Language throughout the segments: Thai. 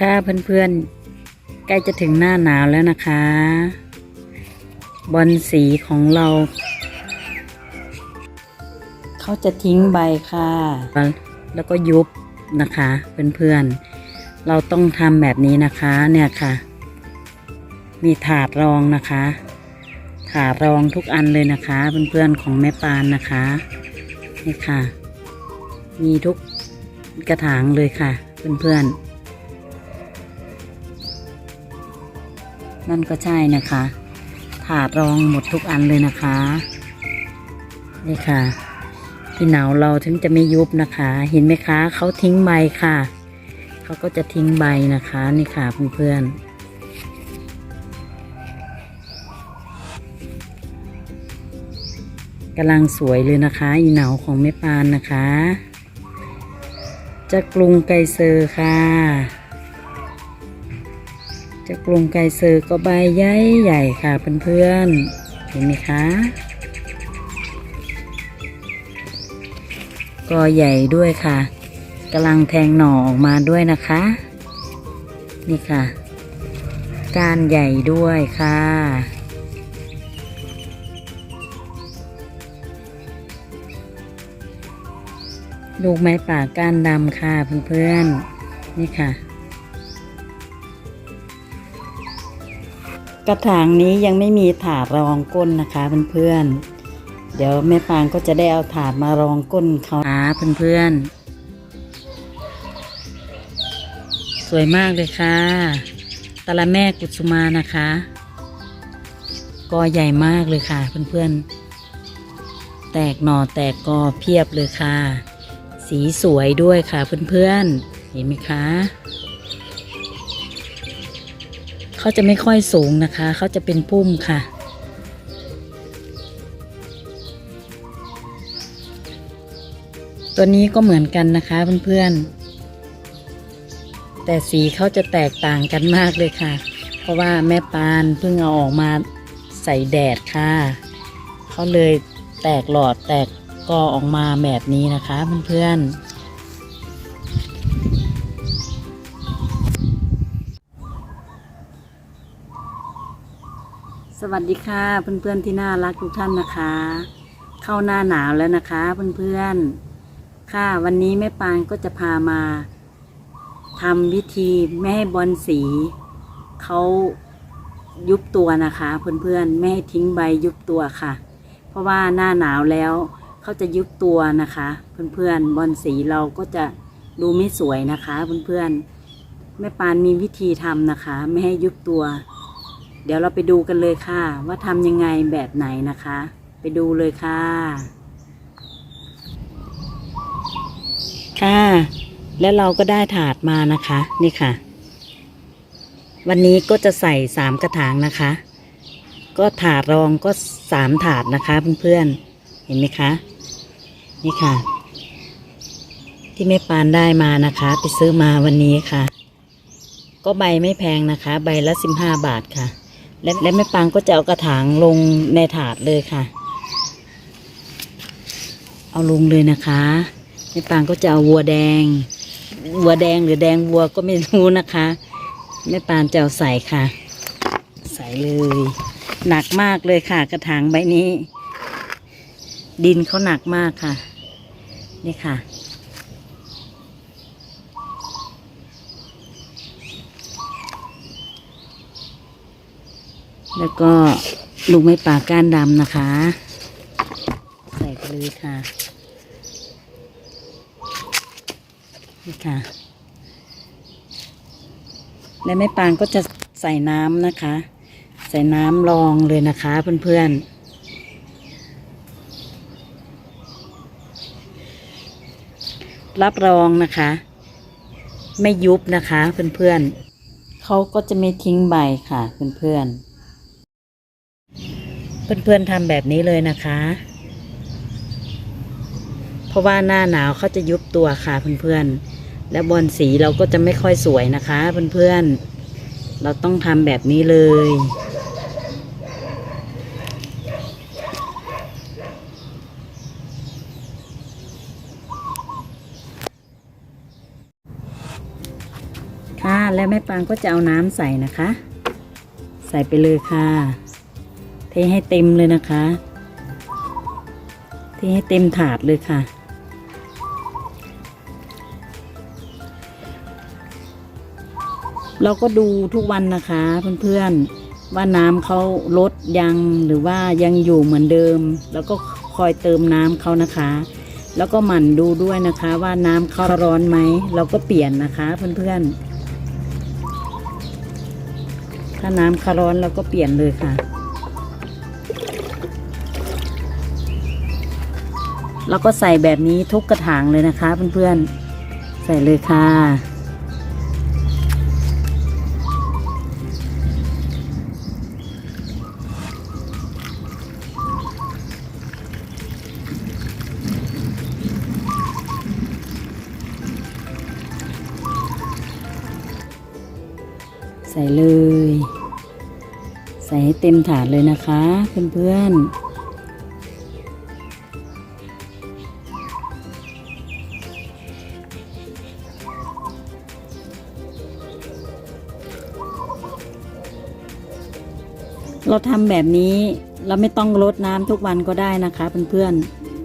ค่ะเพื่อนๆ ใกล้จะถึงหน้าหนาวแล้วนะคะ บอลสีของเรา เขาจะทิ้งใบค่ะ แล้วก็ยุบนะคะเพื่อนๆ เราต้องทำแบบนี้นะคะเนี่ยค่ะ มีถาดรองนะคะ ถาดรองทุกอันเลยนะคะเพื่อนๆของแม่ปานนะคะนี่ค่ะ มีทุกกระถางเลยค่ะเพื่อนๆ นั่นก็ใช่นะคะ ถาดรองหมดทุกอันเลยนะคะ นี่ค่ะที่หนาวเราถึงจะไม่ยุบนะคะ เห็นไหมคะ เขาทิ้งใบค่ะ เขาก็จะทิ้งใบนะคะ นี่ค่ะเพื่อนๆกำลังสวยเลยนะคะอีเหนาของแม่ปานนะคะ จะกรุงไกเซอร์ค่ะ จะกรุงไก่เซอร์ก็ใบใหญ่ใหญ่ค่ะเพื่อนๆเห็นไหมคะก็ใหญ่ด้วยค่ะกำลังแทงหน่อออกมาด้วยนะคะ นี่ค่ะก้านใหญ่ด้วยค่ะ ลูกไม้ป่าก้านดำค่ะเพื่อนๆนี่ค่ะ กระถางนี้ยังไม่มีถาดรองก้นนะคะเพื่อนๆ เดี๋ยวแม่ปางก็จะได้เอาถาดมารองก้นเขาหาเพื่อนๆ สวยมากเลยค่ะตะละแม่กุสุมานะคะ กอใหญ่มากเลยค่ะเพื่อนๆ แตกหน่อแตกกอเพียบเลยค่ะ สีสวยด้วยค่ะเพื่อนๆ เห็นไหมคะ เขาจะไม่ค่อยสูงนะคะ เขาจะเป็นพุ่มค่ะ ตัวนี้ก็เหมือนกันนะคะเพื่อนๆ แต่สีเขาจะแตกต่างกันมากเลยค่ะ เพราะว่าแม่ปานเพิ่งเอาออกมาใส่แดดค่ะ เขาเลยแตกหลอดแตกกอออกมาแบบนี้นะคะเพื่อนๆ สวัสดีค่ะเพื่อนๆที่น่ารักทุกท่านนะคะ เข้าหน้าหนาวแล้วนะคะเพื่อนๆค่ะวันนี้แม่ปานก็จะพามาทำวิธีไม่ให้บอลสีเขายุบตัวนะคะเพื่อนๆไม่ให้ทิ้งใบยุบตัวค่ะ เพราะว่าหน้าหนาวแล้วเขาจะยุบตัวนะคะ เพื่อนๆบอลสีเราก็จะดูไม่สวยนะคะ เพื่อนๆแม่ปานมีวิธีทำนะคะ ไม่ให้ยุบตัว เดี๋ยวเราไปดูกันเลยค่ะ ว่าทำยังไงแบบไหนนะคะ ไปดูเลยค่ะ ค่ะ แล้วเราก็ได้ถาดมานะคะ นี่ค่ะ วันนี้ก็จะใส่สามกระถางนะคะ ก็ถาดรองก็สามถาดนะคะเพื่อนๆเห็นไหมคะ นี่ค่ะ ที่แม่ปานได้มานะคะ ไปซื้อมาวันนี้ค่ะก็ใบไม่แพงนะคะ ใบละสิบห้าบาทค่ะ และและแม่ปางก็จะเอากระถางลงในถาดเลยค่ะ เอาลงเลยนะคะแม่ปางก็จะเอาวัวแดง วัวแดงหรือแดงวัวก็ไม่รู้นะคะแม่ปานจะเอาใส่ค่ะ ใส่เลย หนักมากเลยค่ะ กระถางใบนี้ ดินเขาหนักมากค่ะ นี่ค่ะ แล้วก็ลูกไม้ป่าก้านดำนะคะ ใส่ไปเลยค่ะนี่ค่ะ และไม้ปางก็จะใส่น้ำนะคะ ใส่น้ำรองเลยนะคะเพื่อนๆรับรองนะคะ ไม่ยุบนะคะเพื่อนๆเขาก็จะไม่ทิ้งใบค่ะเพื่อนๆ เพื่อนๆทำแบบนี้เลยนะคะ เพราะว่าหน้าหนาวเขาจะยุบตัวค่ะเพื่อนๆ และบอลสีเราก็จะไม่ค่อยสวยนะคะเพื่อนๆ เราต้องทำแบบนี้เลยค่ะแล้วแม่ปางก็จะเอาน้ำใส่นะคะ ใส่ไปเลยค่ะ เทให้เต็มเลยนะคะ เทให้เต็มถาดเลยค่ะ เราก็ดูทุกวันนะคะเพื่อนๆ ว่าน้ำเขาลดยังหรือว่ายังอยู่เหมือนเดิม แล้วก็คอยเติมน้ำเขานะคะ แล้วก็หมั่นดูด้วยนะคะว่าน้ำเขาร้อนไหม เราก็เปลี่ยนนะคะเพื่อนๆ ถ้าน้ำเขาร้อนเราก็เปลี่ยนเลยค่ะ แล้วก็ใส่แบบนี้ทุกกระถางเลยนะคะเพื่อนๆ ใส่เลยค่ะ ใส่เลย ใส่ให้เต็มถาดเลยนะคะเพื่อนๆ เราทำแบบนี้เราไม่ต้องรดน้ำทุกวันก็ได้นะคะเพื่อน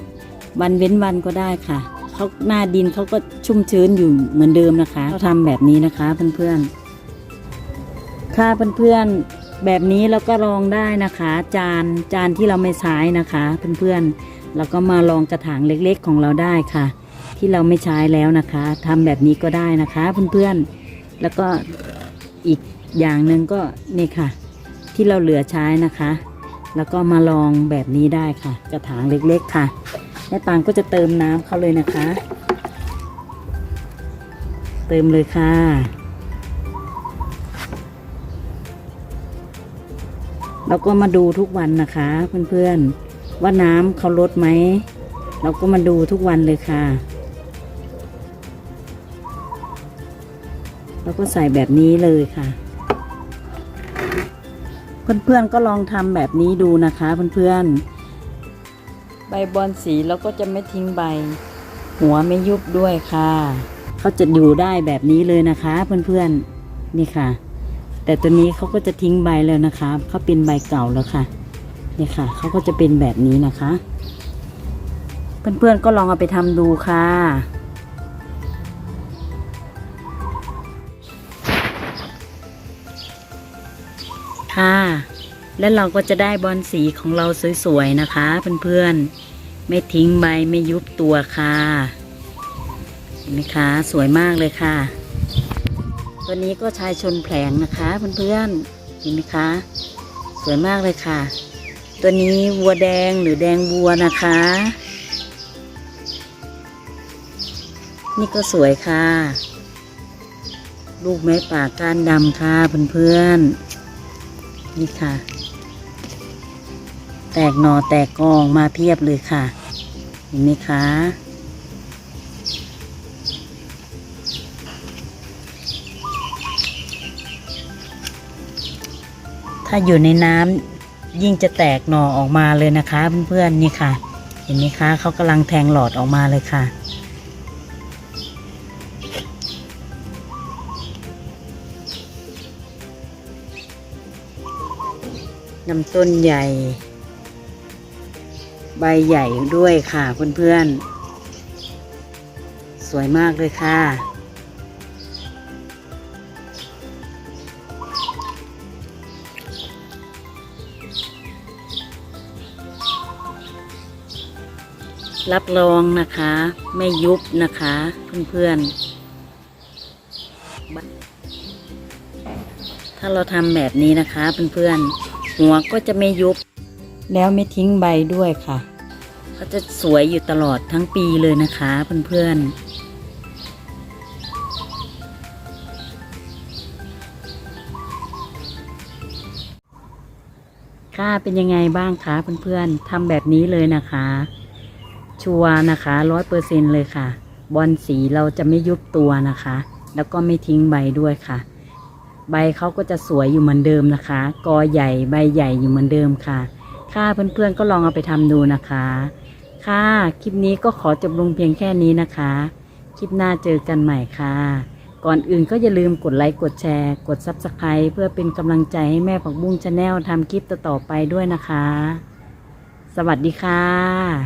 ๆวันเว้นวันก็ได้ค่ะเขาหน้าดินเขาก็ชุ่มชื้นอยู่เหมือนเดิมนะคะ เราทำแบบนี้นะคะเพื่อนๆค่ะเพื่อนๆแบบนี้เราก็ลองได้นะคะ จานจานที่เราไม่ใช้นะคะเพื่อนๆเราก็มาลองกระถางเล็กๆของเราได้ค่ะ ที่เราไม่ใช้แล้วนะคะทำแบบนี้ก็ได้นะคะเพื่อนๆแล้วก็อีกอย่างหนึ่งก็นี่ค่ะ ที่เราเหลือใช้นะคะ แล้วก็มาลองแบบนี้ได้ค่ะ กระถางเล็กๆค่ะแม่ปางก็จะเติมน้ำเขาเลยนะคะ เติมเลยค่ะเราก็มาดูทุกวันนะคะเพื่อนๆว่าน้ำเขาลดไหม เราก็มาดูทุกวันเลยค่ะ แล้วก็ใส่แบบนี้เลยค่ะ เพื่อนๆก็ลองทำแบบนี้ดูนะคะเพื่อนๆ ใบบอลสีเราก็จะไม่ทิ้งใบ หัวไม่ยุบด้วยค่ะเขาจะอยู่ได้แบบนี้เลยนะคะเพื่อนๆนี่ค่ะ แต่ตัวนี้เขาก็จะทิ้งใบแล้วนะคะเขาเป็นใบเก่าแล้วค่ะนี่ค่ะเขาก็จะเป็นแบบนี้นะคะ เพื่อนๆก็ลองเอาไปทำดูค่ะค่ะ และเราก็จะได้บอลสีของเราสวยๆนะคะเพื่อนๆ ไม่ทิ้งใบไม่ยุบตัวค่ะเห็นไหมคะสวยมากเลยค่ะ ตัวนี้ก็ชายชนแผลงนะคะเพื่อนๆเห็นไหมคะ สวยมากเลยค่ะ ตัวนี้วัวแดงหรือแดงวัวนะคะ นี่ก็สวยค่ะ ลูกไม้ป่าก้านดำค่ะเพื่อนๆนี่ค่ะ แตกหนอแตกกองมาเพียบเลยค่ะ เห็นไหมคะ ถ้าอยู่ในน้ำยิ่งจะแตกหน่อออกมาเลยนะคะ เพื่อนๆนี่ค่ะ เห็นไหมคะเขากำลังแทงหลอดออกมาเลยค่ะลำต้นใหญ่ ใบใหญ่ด้วยค่ะเพื่อนๆ สวยมากเลยค่ะ รับรองนะคะ ไม่ยุบนะคะเพื่อนๆ ถ้าเราทำแบบนี้นะคะเพื่อนๆ หัวก็จะไม่ยุบ แล้วไม่ทิ้งใบด้วยค่ะเขาจะสวยอยู่ตลอดทั้งปีเลยนะคะเพื่อนๆค่ะเป็นยังไงบ้างคะเพื่อนๆทำแบบนี้เลยนะคะ ชัวร์นะคะร้อยเปอร์เซ็นเลยค่ะ บอลสีเราจะไม่ยุบตัวนะคะ แล้วก็ไม่ทิ้งใบด้วยค่ะ ใบเขาก็จะสวยอยู่เหมือนเดิมนะคะ กอใหญ่ใบใหญ่อยู่เหมือนเดิมค่ะ ค่ะเพื่อนๆก็ลองเอาไปทำดูนะคะ ค่ะ คลิปนี้ก็ขอจบลงเพียงแค่นี้นะคะ คลิปหน้าเจอกันใหม่ค่ะ ก่อนอื่นก็อย่าลืมกดไลค์กดแชร์ กด Subscribe เพื่อเป็นกำลังใจให้แม่ผักบุ้งชาแนลทำคลิปต่อๆไปด้วยนะคะ สวัสดีค่ะ